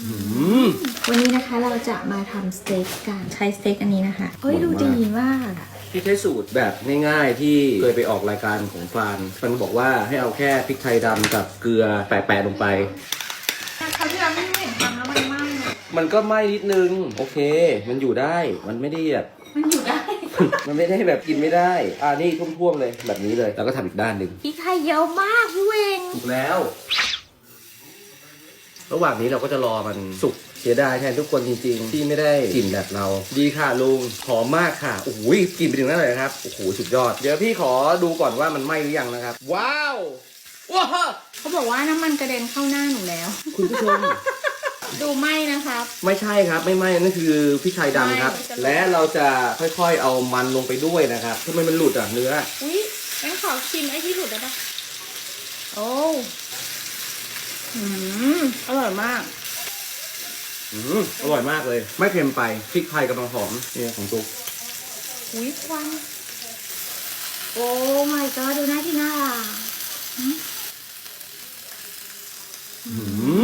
อืมวันนี้นะคะเราจะมาทำสเต็กกันใช้สเต็กอันนี้นะคะเฮ้ยดูดีมากอะพี่ใช้สูตรแบบง่ายๆที่เคยไปออกรายการของฟานมันบอกว่าให้เอาแค่พริกไทยดำกับเกลือแปะๆลงไปแต่เขาวที่เราไม่เห็นทำแล้วมันไหม้อะมันก็ไหม้นิดนึง โอเค มันอยู่ได้มันไม่ได้แบบ มันอยู่ได้ มันไม่ได้แบบกินไม่ได้ อ่านี่ท่วมๆเลยแบบนี้เลย แล้วก็ทำอีกด้านหนึ่งพริกไทยเยอะมากพี่เวง ถูกแล้ว ระหว่างนี้เราก็จะรอมันสุกเสียดายแทนทุกคนจริงๆ ที่ไม่ได้กลิ่นแบบเรา ดีค่ะลุงหอมมากค่ะโอ้โหกลิ่นไปถึงนั่นเลยนะครับโอ้โหสุดยอด เดี๋ยวพี่ขอดูก่อนว่ามันไหม้หรือยังนะครับ ว้าวว้าวเขาบอกว่าน้ำมันกระเด็นเข้าหน้าหนูแล้ว คุณผู้ชม ดูไหม้นะครับ ไม่ใช่ครับไม่ไหม้นั่นคือพริกไทยดำครับไม่จะหลุดและเราจะค่อยๆเอามันลงไปด้วยนะครับทำไมมันหลุดอะเนื้ออุ้ยงั้นขอชิมไอ้ที่หลุดได้ปะโอ้ อืมอร่อยมาก อืมอร่อยมากเลย ไม่เค็มไปพริกไทยกำลังหอมเนี่ยของตุ๊กอุ้ยควันโอ้ my god ดูหน้าที่น่ารักอื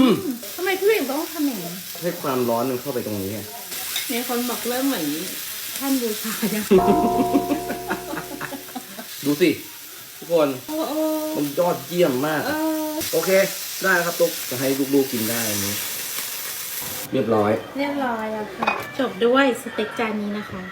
มทำไมพี่เวงต้องทำอย่างนี้ให้ความร้อนมันเข้าไปตรงนี้ไงมีคนบอกเริ่มเหมือนท่านบูชายังดูสิ ทุกคน โอ้โอ้มันยอดเยี่ยมมาก เออ โอเค ได้ครับตุ๊กจะให้ลูกๆกินได้อันนี้ เรียบร้อย เรียบร้อยแล้วค่ะ จบด้วยสเต็กจานนี้นะคะ